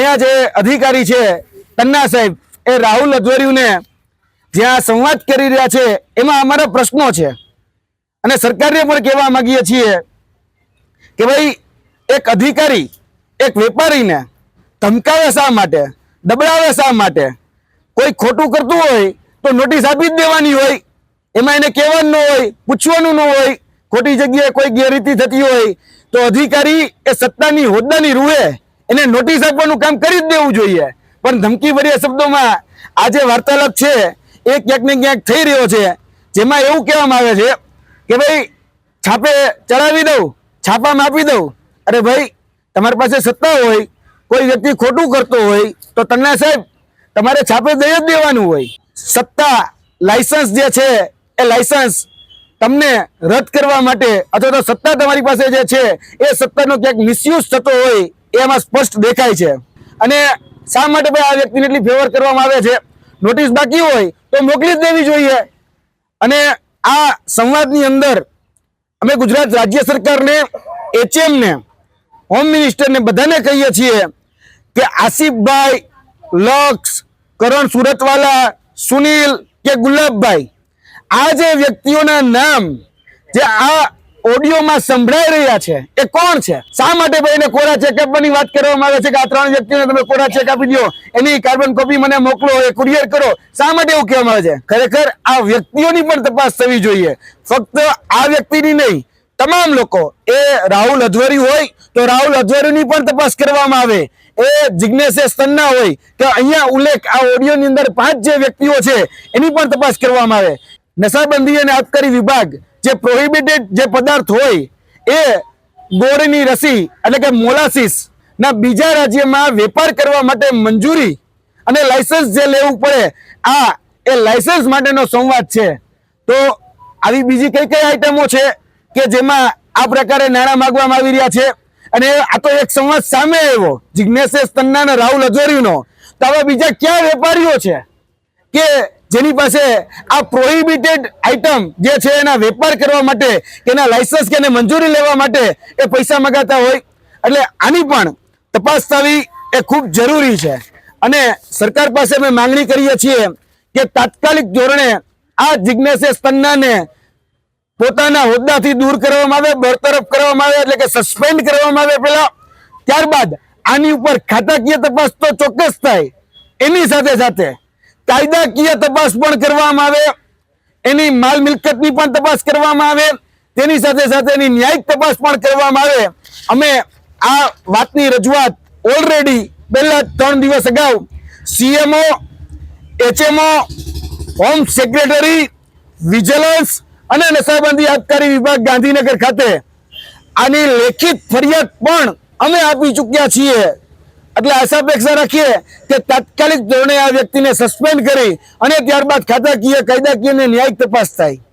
અહીંયા જે અધિકારી છે, તન્ના સાહેબ, એ રાહુલ અધવરિયુને જ્યાં સંવાદ કરી રહ્યા છે, એમાં અમારા પ્રશ્નો છે. અને સરકારને પણ કહેવા માગીએ છીએ કે ભાઈ, એક અધિકારી, એક વેપારીને ધમકાવે શા માટે દબડાવે શા માટે? કોઈ ખોટું કરતું હોય તો નોટિસ આપી જ દેવાની હોય, એમાં એને કહેવાનું ન હોય, પૂછવાનું ન હોય, ખોટી જગ્યાએ કોઈ ગેરરીતિ થતી હોય, તો અધિકારી એ સત્તાની હોદ્દાની રૂહે એને નોટિસ આપવાનું કામ કરી જ દેવું જોઈએ. પણ ધમકી ભર્યા શબ્દોમાં આ જે વાર્તાલાપ છે, એ ક્યાંક ને ક્યાંક થઈ રહ્યો છે. જેમાં એવું કહેવામાં આવે છે કે ભાઈ, છાપે ચડાવી દઉં, છાપામાં આપી દઉં. અરે ભાઈ, તમારી પાસે સત્તા હોય, કોઈ વ્યક્તિ ખોટું કરતો હોય, તો તમને સાહેબ, તમારે છાપે દઈ જ દેવાનું હોય. સત્તા લાયસન્સ જે છે, એ લાયસન્સ તમને રદ કરવા માટે અથવા તો સત્તા તમારી પાસે જે છે, એ સત્તાનો ક્યાંક મિસયુઝ થતો હોય એમાં સ્પષ્ટ દેખાય છે. અને શા માટે ભાઈ આ વ્યક્તિને એટલી ફેવર કરવામાં આવે છે? નોટિસ બાકી હોય તો મોકલી જ દેવી જોઈએ. અને આ સંવાદની અંદર અમે ગુજરાત રાજ્ય સરકારને એચએમને હોમ મિનિસ્ટરને બધાને કહીએ છીએ કે આસિફભાઈ, લક્ષ, કરણ સુરતવાલા, સુનિલ કે ગુલાબભાઈ, આ જે વ્યક્તિઓના નામ, જે આ ઓડિયોમાં સંભળાઈ રહ્યા છે. એ કોણ છે? શા માટે ભાઈ એને કોરા ચેક આપવાની વાત કરવામાં આવે છે કે આ ત્રણ વ્યક્તિઓને તમે કોરા ચેક આપી દો? એની કાર્બન કોપી મને મોકલો, એ કુરિયર કરો. શા માટે એવું કહેવામાં આવે છે? ખરેખર આ વ્યક્તિઓની પણ તપાસ થવી જોઈએ. ફક્ત આ વ્યક્તિની નહીં, તમામ લોકો. એ રાહુલ અધવરી હોય તો રાહુલ અધવરીની પણ તપાસ કરવામાં આવે. એ જિજ્ઞેશ સ્તન્ના હોય કે અહીંયા ઉલ્લેખ આ ઓડિયોની અંદર પાંચ જે વ્યક્તિઓ છે, એની પણ તપાસ કરવામાં આવે. નશાબંધી અને આબકારી વિભાગ જે પ્રોહિબિટેડ જે પદાર્થ હોય, એ ગોળની રસી એટલે કે મોલાસિસ ના બીજા રાજ્યમાં વેપાર કરવા માટે મંજૂરી અને લાયસન્સ જે લેવું પડે, આ એ લાયસન્સ માટેનો સંવાદ છે. તો આવી બીજી કઈ કઈ આઈટમો છે કે જેમાં આ પ્રકારે નાણાં માગવામાં આવી રહ્યા છે? અને આ તો એક સંવાદ સામે આવ્યો જિજ્ઞેશ તન્ના અને રાહુલ અજોરીનો તો આવા બીજા ક્યાં વેપારીઓ છે કે જેની પાસે આ પ્રોહિબિટેડ આઇટમ જે છે એના વેપાર કરવા માટે, એના લાયસન્સ કે એને મંજૂરી લેવા માટે એ પૈસા મગાતા હોય. એટલે આની પણ તપાસ થવી એ ખૂબ જરૂરી છે. અને સરકાર પાસે અમે માંગણી કરીએ છીએ કે તાત્કાલિક ધોરણે આ જિજ્ઞાસે તન્નાને પોતાના હોદ્દાથી દૂર કરવામાં આવે, બરતરફ કરવામાં આવે, એટલે કે સસ્પેન્ડ કરવામાં આવે પેલા ત્યારબાદ આની ઉપર ખાતાકીય તપાસ તો ચોક્કસ થાય. એની સાથે સાથે કાયદાકીય તપાસ પણ કરવામાં આવે, એની માલ મિલકતની પણ તપાસ કરવામાં આવે, તેની સાથે સાથે એની ન્યાયિક તપાસ પણ કરવામાં આવે. અમે આ વાતની રજૂઆત ઓલરેડી પહેલા ત્રણ દિવસ અગાઉ CMO HMO home secretary vigilance અને નશાબંધી આબકારી વિભાગ ગાંધીનગર ખાતે આની લેખિત ફરિયાદ પણ અમે આપી ચૂક્યા છીએ. એટલે આશા અપેક્ષા રાખીએ કે તાત્કાલિક ધોરણે આ વ્યક્તિને સસ્પેન્ડ કરી અને ત્યારબાદ ખાતાકીય, કાયદાકીય અને ન્યાયિક તપાસ થાય.